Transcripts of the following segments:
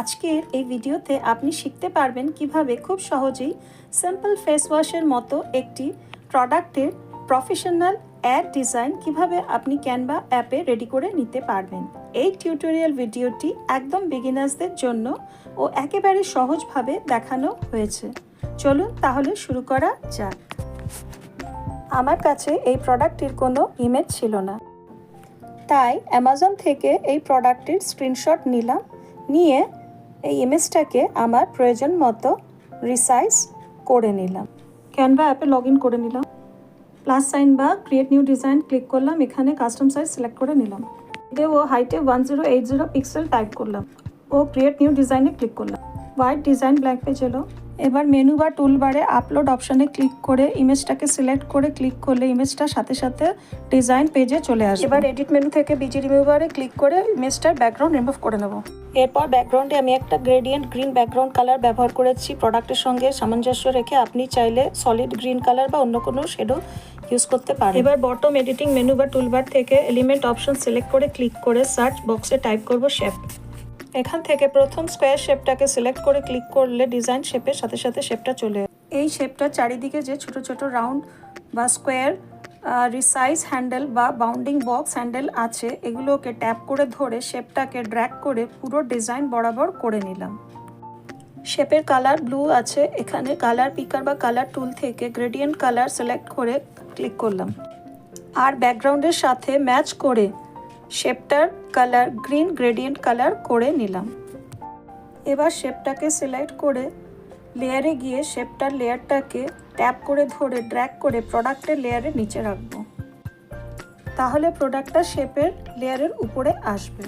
আজকের এই ভিডিওতে আপনি শিখতে পারবেন কীভাবে খুব সহজেই সিম্পল ফেস ওয়াশের মতো একটি প্রোডাক্টের প্রফেশনাল অ্যাড ডিজাইন কীভাবে আপনি ক্যানভা অ্যাপে রেডি করে নিতে পারবেন। এই টিউটোরিয়াল ভিডিওটি একদম বিগিনার্সদের জন্য ও একেবারে সহজভাবে দেখানো হয়েছে। চলুন তাহলে শুরু করা যাক। আমার কাছে এই প্রোডাক্টটির কোনো ইমেজ ছিল না। তাই অ্যামাজন থেকে এই প্রোডাক্টটির স্ক্রিনশট নিলাম। নিয়ে এই ইমেজটাকে আমার প্রয়োজন মতো রিসাইজ করে নিলাম। ক্যানভা অ্যাপে লগ ইন করে নিলাম। প্লাস সাইন বা ক্রিয়েট নিউ ডিজাইন ক্লিক করলাম, এখানে কাস্টম সাইজ সিলেক্ট করে নিলাম। এতে ও হাইটে one zero eight zero pixel type করলাম। ও ক্রিয়েট নিউ ডিজাইনে ক্লিক করলাম। হোয়াইট ডিজাইন ব্ল্যাক পেজ এলো। এবার মেনু বা টুল বারে আপলোড অপশানে ক্লিক করে ইমেজটাকে সিলেক্ট করে ক্লিক করলে ইমেজটা সাথে সাথে ডিজাইন পেজে চলে আসবে। এবার এডিট মেনু থেকে বিজি রিমুভারে ক্লিক করে ইমেজটার ব্যাকগ্রাউন্ড রিমুভ করে নেব। এরপর ব্যাকগ্রাউন্ডে আমি একটা গ্রেডিয়েন্ট গ্রিন ব্যাকগ্রাউন্ড কালার ব্যবহার করেছি। প্রোডাক্টের সঙ্গে সামঞ্জস্য রেখে আপনি চাইলে সলিড গ্রিন কালার বা অন্য কোনো শেডো ইউজ করতে পারেন। এবার বটম এডিটিং মেনু বা টুলবার থেকে এলিমেন্ট অপশন সিলেক্ট করে ক্লিক করে সার্চ বক্সে টাইপ করব শেপ এখান থেকে প্রথম স্কোয়ার শেপটাকে সিলেক্ট করে ক্লিক করলে ডিজাইন শেপের সাথে সাথে শেপটা চলে। এই শেপটার চারিদিকে যে ছোট ছোট রাউন্ড বা স্কোয়ার রিসাইজ হ্যান্ডেল বা বাউন্ডিং বক্স হ্যান্ডেল আছে, এগুলোকে ট্যাপ করে ধরে শেপটাকে ড্র্যাক করে পুরো ডিজাইন বরাবর করে নিলাম শেপের কালার ব্লু আছে, এখানে কালার পিকার বা কালার টুল থেকে গ্রেডিয়েন্ট কালার সিলেক্ট করে ক্লিক করলাম আর ব্যাকগ্রাউন্ডের সাথে ম্যাচ করে শেপটার কালার, গ্রিন গ্রেডিয়েন্ট কালার করে নিলাম। এবার শেপটাকে সিলেক্ট করে লেয়ারে গিয়ে শেপটার লেয়ারটাকে ট্যাপ করে ধরে ড্র্যাগ করে প্রোডাক্টের লেয়ারে নিচে রাখব। তাহলে প্রোডাক্টটা শেপের লেয়ারের উপরে আসবে।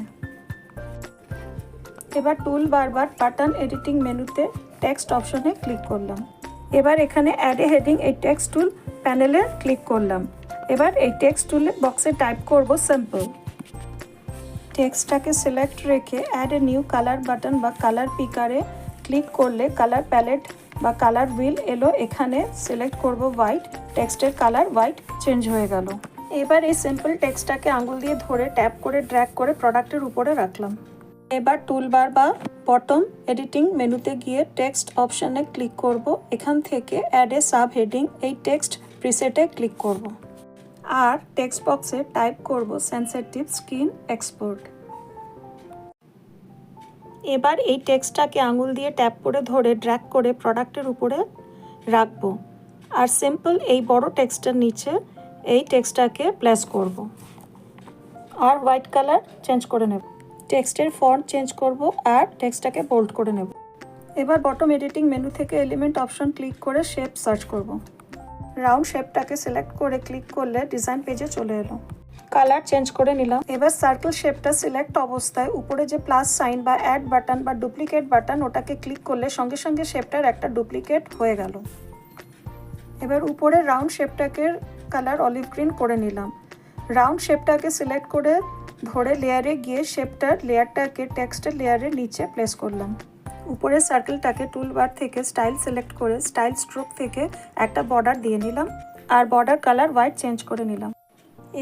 এবার টুল বারবার বাটন এডিটিং মেনুতে টেক্সট অপশনে ক্লিক করলাম। এবার এখানে অ্যাড এ হেডিং এই টেক্সট টুল প্যানেলে ক্লিক করলাম। এবার এই টেক্সট টুলে বক্সে টাইপ করব সিম্পল টেক্সটটাকে সিলেক্ট রেখে add a new colour button বা কালার পিকারে ক্লিক করলে কালার প্যালেট বা কালার হুইল এলো। এখানে সিলেক্ট করব হোয়াইট টেক্সটের কালার হোয়াইট চেঞ্জ হয়ে গেল। এবার এই সিম্পল টেক্সটটাকে আঙুল দিয়ে ধরে ট্যাপ করে ড্র্যাগ করে প্রোডাক্টের উপরে রাখলাম। এবার টুলবার বা বটম এডিটিং মেনুতে গিয়ে টেক্সট অপশানে ক্লিক করব। এখান থেকে অ্যাড এ সাব হেডিং এই টেক্সট প্রিসেটে ক্লিক করব। আর টেক্সট বক্সে টাইপ করব সেন্সিটিভ স্কিন এক্সপোর্ট এবার এই টেক্সটটাকে আঙুল দিয়ে ট্যাপ করে ধরে ড্র্যাগ করে প্রোডাক্টের উপরে রাখব। আর সিম্পল এই বড় টেক্সটের নিচে এই টেক্সটটাকে প্লেস করব। আর হোয়াইট কালার চেঞ্জ করে নেব। টেক্সটের ফন্ট চেঞ্জ করব আর টেক্সটটাকে বোল্ড করে নেব। এবার বটম এডিটিং মেনু থেকে এলিমেন্ট অপশন ক্লিক করে শেপ সার্চ করব। রাউন্ড শেপটাকে সিলেক্ট করে ক্লিক করলে ডিজাইন পেজে চলে এলো। কালার চেঞ্জ করে নিলাম। এবার সার্কেল শেপটা সিলেক্ট অবস্থায় উপরে যে প্লাস সাইন বা অ্যাড বাটন বা ডুপ্লিকেট বাটন ওটাকে ক্লিক করলে সঙ্গে সঙ্গে শেপটার একটা ডুপ্লিকেট হয়ে গেল। এবার উপরে রাউন্ড শেপটাকে কালার অলিভ গ্রিন করে নিলাম। রাউন্ড শেপটাকে সিলেক্ট করে ধরে লেয়ারে গিয়ে শেপটার লেয়ারটাকে টেক্সটের লেয়ারের নিচে প্লেস করলাম। উপরের সার্কেলটাকে টুলবার থেকে স্টাইল সিলেক্ট করে স্টাইল স্ট্রোক থেকে একটা বর্ডার দিয়ে নিলাম আর বর্ডার কালার হোয়াইট চেঞ্জ করে নিলাম।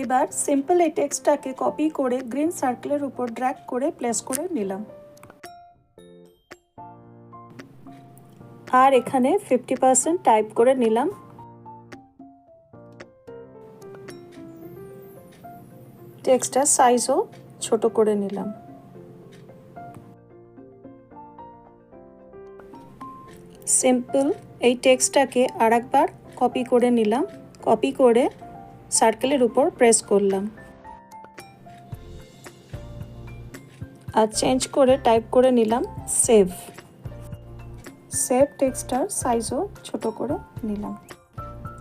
এবার সিম্পল এই টেক্সটটাকে কপি করে গ্রিন সার্কেলের উপর ড্র্যাগ করে প্লেস করে নিলাম। আর এখানে ফিফটি পার্সেন্ট টাইপ করে নিলাম। টেক্সটার সাইজও ছোট করে নিলাম। সিম্পল এই টেক্সটটাকে আরেকবার কপি করে নিলাম। কপি করে সার্কেলের উপর প্রেস করলাম। আর চেঞ্জ করে টাইপ করে নিলাম সেভ সেভ টেক্সটার সাইজও ছোট করে নিলাম।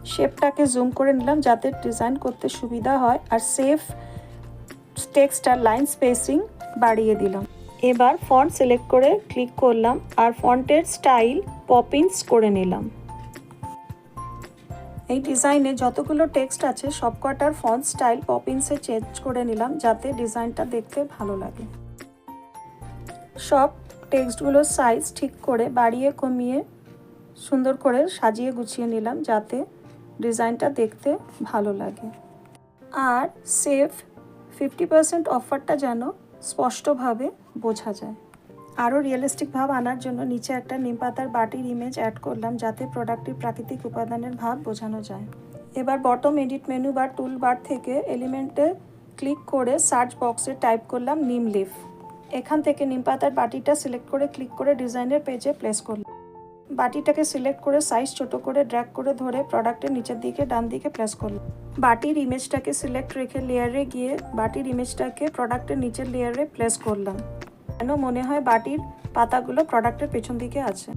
শেপটাকে জুম করে নিলাম যাতে ডিজাইন করতে সুবিধা হয়। আর সেভ টেক্সটার লাইন স্পেসিং বাড়িয়ে দিলাম। এবার ফন্ট সিলেক্ট করে ক্লিক করলাম আর ফন্টের স্টাইল পপিন্স করে নিলাম। এই ডিজাইনে যতগুলো টেক্সট আছে, সবকটার ফন্ট স্টাইল পপিন্সে চেঞ্জ করে নিলাম যাতে ডিজাইনটা দেখতে ভালো লাগে। সব টেক্সটগুলোর সাইজ ঠিক করে বাড়িয়ে কমিয়ে সুন্দর করে সাজিয়ে গুছিয়ে নিলাম যাতে ডিজাইনটা দেখতে ভালো লাগে। আর সেভ ফিফটি পার্সেন্ট অফারটা যেন স্পষ্টভাবে বোঝা যায়। আরও রিয়েলিস্টিক ভাব আনার জন্য নিচে একটা নিমপাতার বাটির ইমেজ অ্যাড করলাম যাতে প্রোডাক্টটির প্রাকৃতিক উপাদানের ভাব বোঝানো যায়। এবার বটম এডিট মেনু বা টুল বার থেকে এলিমেন্টে ক্লিক করে সার্চ বক্সে টাইপ করলাম নিম লিফ এখান থেকে নিমপাতার বাটিটা সিলেক্ট করে ক্লিক করে ডিজাইনের পেজে প্লেস করলাম। বাটিটাকে সিলেক্ট করে সাইজ ছোট করে ড্র্যাগ করে ধরে প্রোডাক্টের নিচের দিকে, ডান দিকে প্লেস করলাম বাটির ইমেজটাকে সিলেক্ট রেখে লেয়ারে গিয়ে বাটির ইমেজটাকে প্রোডাক্টের নিচের লেয়ারে প্লেস করলাম। যেন মনে হয় বাটির পাতাগুলো প্রোডাক্টের পেছন দিকে আছে।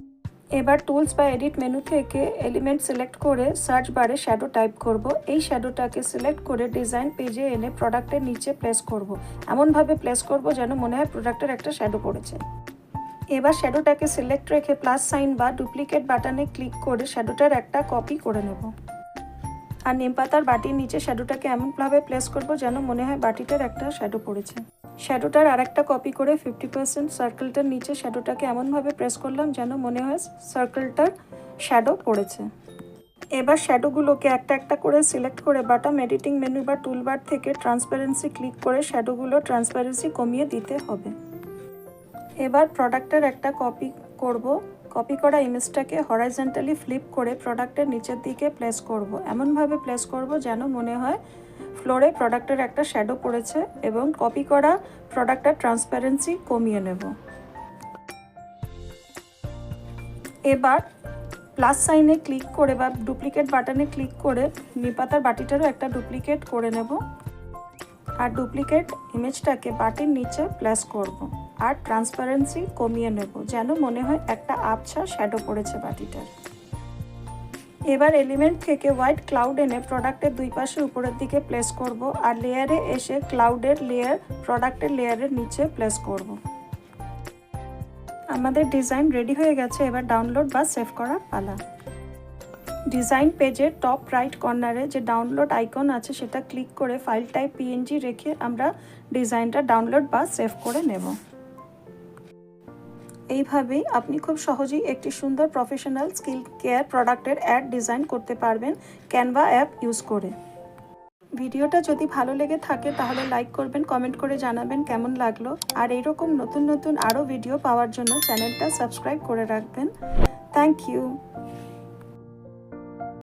এবার টুলস বা এডিট মেনু থেকে এলিমেন্ট সিলেক্ট করে সার্চ বারে শ্যাডো টাইপ করব। এই শ্যাডোটাকে সিলেক্ট করে ডিজাইন পেজে এনে প্রোডাক্টের নিচে প্লেস করব। এমনভাবে প্লেস করব যেন মনে হয় প্রোডাক্টের একটা শ্যাডো পড়েছে। এবার শ্যাডোটাকে সিলেক্ট রেখে প্লাস সাইন বা ডুপ্লিকেট বাটনে ক্লিক করে শ্যাডোটার একটা কপি করে নেব। আর নিম পাতার বাটির নিচে শ্যাডোটাকে এমনভাবে প্লেস করব যেন মনে হয় বাটিটার একটা শ্যাডো পড়েছে। শ্যাডোটার আর একটা কপি করে ফিফটি পার্সেন্ট সার্কেলটার নিচে শ্যাডোটাকে এমনভাবে প্রেস করলাম যেন মনে হয় সার্কেলটার শ্যাডো পড়েছে। এবার শ্যাডোগুলোকে একটা একটা করে সিলেক্ট করে বাটাম এডিটিং মেনু বা টুলবার থেকে ট্রান্সপারেন্সি ক্লিক করে শ্যাডোগুলো ট্রান্সপারেন্সি কমিয়ে দিতে হবে। এবার প্রোডাক্টের একটা কপি করব। কপি করা ইমেজটাকে হরাইজেন্টালি ফ্লিপ করে প্রোডাক্টের নিচের দিকে প্লেস করব। এমনভাবে প্লেস করব যেন মনে হয় ফ্লোরে প্রোডাক্টের একটা শ্যাডো পড়েছে এবং কপি করা প্রোডাক্টের ট্রান্সপারেন্সি কমিয়ে নেব। এবার প্লাস সাইনে ক্লিক করে বা ডুপ্লিকেট বাটনে ক্লিক করে নিপাতার বাটিটারও একটা ডুপ্লিকেট করে নেব। আর ডুপ্লিকেট ইমেজটাকে বাটির নিচে প্লেস করব। আর ট্রান্সপারেন্সি কমিয়ে নেব। যেন মনে হয় একটা আবছা শ্যাডো পড়েছে বাটিটার। এবার এলিমেন্ট থেকে হোয়াইট ক্লাউড এনে প্রোডাক্টের দুই পাশে উপরের দিকে প্লেস করব আর লেয়ারে এসে ক্লাউডের লেয়ার প্রোডাক্টের লেয়ারের নিচে প্লেস করব। আমাদের ডিজাইন রেডি হয়ে গেছে, এবার ডাউনলোড বা সেভ করার পালা। ডিজাইন পেজের টপ রাইট কর্নারে যে ডাউনলোড আইকন আছে, সেটা ক্লিক করে ফাইল টাইপ পিএনজি রেখে আমরা ডিজাইনটা ডাউনলোড বা সেভ করে নেব। এইভাবেই আপনি খুব সহজেই একটি সুন্দর প্রফেশনাল স্কিল কেয়ার প্রোডাক্টের অ্যাড ডিজাইন করতে পারবেন ক্যানভা অ্যাপ ইউজ করে। ভিডিওটা যদি ভালো লেগে থাকে তাহলে লাইক করবেন কমেন্ট করে জানাবেন কেমন লাগল। আর এইরকম নতুন নতুন আরও ভিডিও পাওয়ার জন্য চ্যানেলটা সাবস্ক্রাইব করে রাখবেন। Thank you